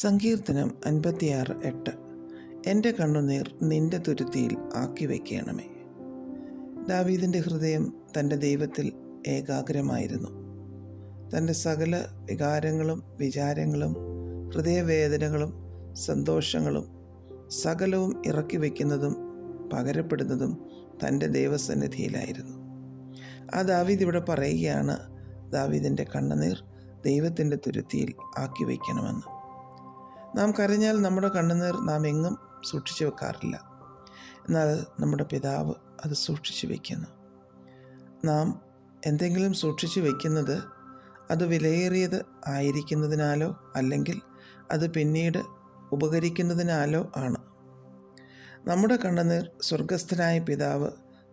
സങ്കീർത്തനം അൻപത്തിയാറ് എട്ട്. എന്റെ കണ്ണുനീർ നിന്റെ തുരുത്തിയിൽ ആക്കി വയ്ക്കണമേ. ദാവീദിന്റെ ഹൃദയം തന്റെ ദൈവത്തിൽ ഏകാഗ്രമായിരുന്നു. തന്റെ സകല വികാരങ്ങളും വിചാരങ്ങളും ഹൃദയവേദനകളും സന്തോഷങ്ങളും സകലവും ഇറക്കി വയ്ക്കുന്നതും പകരപ്പെടുന്നതും തന്റെ ദൈവസന്നിധിയിലായിരുന്നു. ആ ദാവീദ് ഇവിടെ പറയുകയാണ് ദാവീദിന്റെ കണ്ണുനീർ ദൈവത്തിന്റെ തുരുത്തിയിൽ ആക്കി വയ്ക്കണമെന്ന്. നാം കരഞ്ഞാൽ നമ്മുടെ കണ്ണുനീർ നാം എങ്ങും സൂക്ഷിച്ചു വെക്കാറില്ല. എന്നാൽ നമ്മുടെ പിതാവ് അത് സൂക്ഷിച്ചു വയ്ക്കുന്നു നാം എന്തെങ്കിലും സൂക്ഷിച്ചു വയ്ക്കുന്നത് അത് വിലയേറിയത് ആയിരിക്കുന്നതിനാലോ അല്ലെങ്കിൽ അത് പിന്നീട് ഉപകരിക്കുന്നതിനാലോ ആണ്. നമ്മുടെ കണ്ണുനീർ സ്വർഗസ്ഥനായ പിതാവ്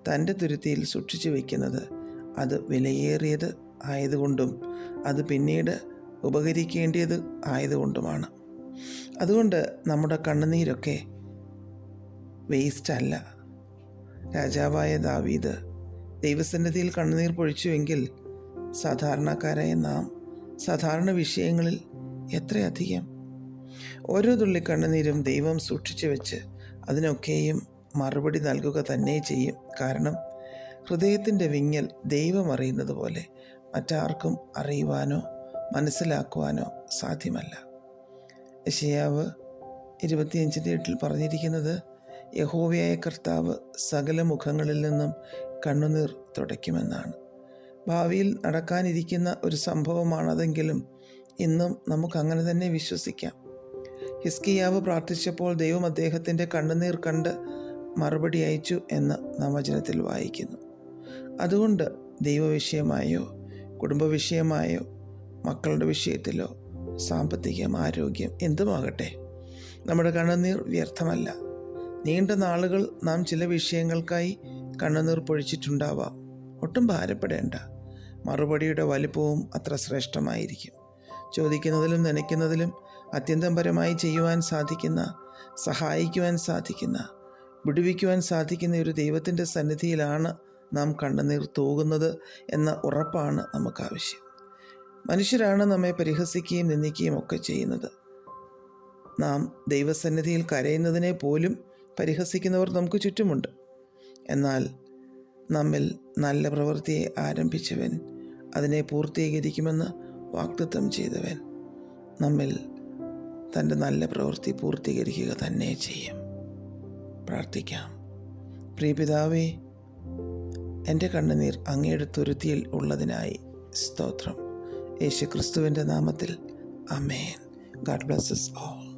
തന്റെ തുരുത്തിയിൽ സൂക്ഷിച്ചു വയ്ക്കുന്നത് അത് വിലയേറിയത് ആയതുകൊണ്ടും അത് പിന്നീട് ഉപകരിക്കേണ്ടിയത് ആയതുകൊണ്ടുമാണ്. അതുകൊണ്ട് നമ്മുടെ കണ്ണുനീരൊക്കെ വേസ്റ്റ് അല്ല രാജാവായ ദാവീദ് ദൈവസന്നിധിയിൽ കണ്ണുനീർ പൊഴിച്ചുവെങ്കിൽ സാധാരണക്കാരായ നാം സാധാരണ വിഷയങ്ങളിൽ എത്രയധികം? ഓരോ തുള്ളി കണ്ണുനീരും ദൈവം സൂക്ഷിച്ചു വെച്ച് അതിനൊക്കെയും മറുപടി നൽകുക തന്നെ ചെയ്യും. കാരണം ഹൃദയത്തിന്റെ വിങ്ങൽ ദൈവം അറിയുന്നത് പോലെ മറ്റാർക്കും അറിയുവാനോ മനസ്സിലാക്കുവാനോ സാധ്യമല്ല. യശയാവ് ഇരുപത്തിയഞ്ചിന്റെ എട്ടിൽ പറഞ്ഞിരിക്കുന്നത് യഹോവയായ കർത്താവ് സകല മുഖങ്ങളിൽ നിന്നും കണ്ണുനീർ തുടയ്ക്കുമെന്നാണ്. ഭാവിയിൽ നടക്കാനിരിക്കുന്ന ഒരു സംഭവമാണതെങ്കിലും ഇന്നും നമുക്ക് അങ്ങനെ തന്നെ വിശ്വസിക്കാം. ഹിസ്കിയാവ് പ്രാർത്ഥിച്ചപ്പോൾ ദൈവം അദ്ദേഹത്തിന്റെ കണ്ണുനീർ കണ്ട് മറുപടി അയച്ചു എന്ന് നാം വചനത്തിൽ വായിക്കുന്നു. അതുകൊണ്ട് ദൈവവിഷയമായോ കുടുംബ വിഷയമായോ മക്കളുടെ വിഷയത്തിലോ സാമ്പത്തികം ആരോഗ്യം എന്തുമാകട്ടെ നമ്മുടെ കണ്ണുനീർ വ്യർത്ഥമല്ല. നീണ്ട നാളുകൾ നാം ചില വിഷയങ്ങൾക്കായി കണ്ണുനീർ പൊഴിച്ചിട്ടുണ്ടാവാം. ഒട്ടും ഭാരപ്പെടേണ്ട. മറുപടിയുടെ വലിപ്പവും അത്ര ശ്രേഷ്ഠമായിരിക്കും. ചോദിക്കുന്നതിലും നനയ്ക്കുന്നതിലും അത്യന്തപരമായി ചെയ്യുവാൻ സാധിക്കുന്ന സഹായിക്കുവാൻ സാധിക്കുന്ന വിടുവിക്കുവാൻ സാധിക്കുന്ന ഒരു ദൈവത്തിന്റെ സന്നിധിയിലാണ് നാം കണ്ണുനീർ തൂകുന്നത് എന്ന ഉറപ്പാണ് നമുക്ക് ആവശ്യം മനുഷ്യരാണ് നമ്മെ പരിഹസിക്കുകയും നിന്ദിക്കുകയും ഒക്കെ ചെയ്യുന്നത്. നാം ദൈവസന്നിധിയിൽ കരയുന്നതിനെ പോലും പരിഹസിക്കുന്നവർ നമുക്ക് ചുറ്റുമുണ്ട്. എന്നാൽ നമ്മിൽ നല്ല പ്രവൃത്തിയെ ആരംഭിച്ചവൻ അതിനെ പൂർത്തീകരിക്കുമെന്ന് വാക്തത്വം ചെയ്തവൻ നമ്മിൽ തന്റെ നല്ല പ്രവൃത്തി പൂർത്തീകരിക്കുക തന്നെ ചെയ്യും. പ്രാർത്ഥിക്കാം. പ്രിയപിതാവേ എന്റെ കണ്ണുനീർ അങ്ങയുടെ തുരുത്തിയിൽ ഉള്ളതിനായി സ്തോത്രം. യേശു ക്രിസ്തുവിന്റെ നാമത്തിൽ. Amen God blesses all.